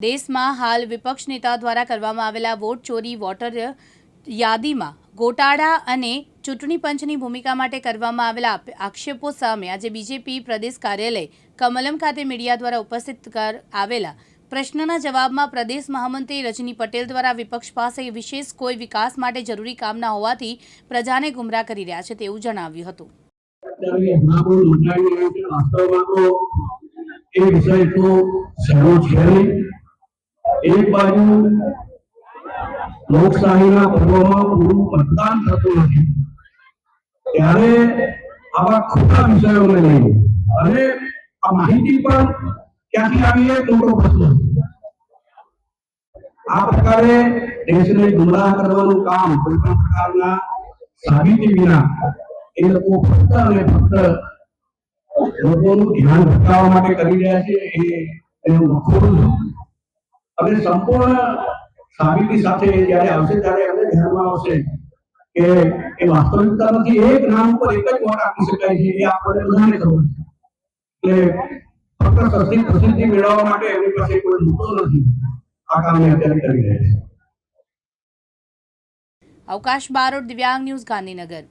દેશમાં હાલ વિપક્ષ નેતા દ્વારા કરવામાં આવેલા વોટ ચોરી વોટર યાદીમાં ગોટાળા અને ચૂંટણી પંચની ભૂમિકા માટે કરવામાં આવેલા આક્ષેપો સામે આજે બીજેપી પ્રદેશ કાર્યાલય કમલમ ખાતે મીડિયા દ્વારા ઉપસ્થિત કર, આવેલા પ્રશ્નના જવાબમાં પ્રદેશ મહામંત્રી રજની પટેલ દ્વારા વિપક્ષ પાસે વિશેષ કોઈ વિકાસ માટે જરૂરી કામ ના હોવાથી પ્રજાને ગુમરાહ કરી રહ્યા છે તેવું જણાવ્યું હતું. એ એક બાજુ લોકશાહીના પર્વમાં પૂરું મતદાન થતું નથી ત્યારે આવા ખોટા વિષયોને લઈને અને આ માહિતી પણ ક્યાંથી આવી એ મોટો પ્રશ્ન આ પ્રકારે દેશને ગુમરાહ કરવાનું કામ કોઈ પણ પ્રકારના સાબિતી વિના એ લોકો ફક્ત અને ફક્ત લોકોનું ધ્યાન ભટકાવવા માટે કરી રહ્યા છે એ એનું ખોટું. અને સંપૂર્ણ સાબિતી સાથે જ્યારે આવશે ત્યારે એમને ધ્યાનમાં આવશે કે એ વાસ્તવિકતા નથી એક નામ ઉપર એક જ વોટ આપી શકાય છે, એ આપણને બધાને ખબર છે. એટલે ફક્ત સસ્તી પ્રસિદ્ધિ મેળવવા માટે એમની પાસે કોઈ મુદ્દો નથી. આ કામ અત્યારે કરી રહ્યા છે. અવકાશ બારોટ દિવ્યાંગ ન્યૂઝ ગાંધીનગર.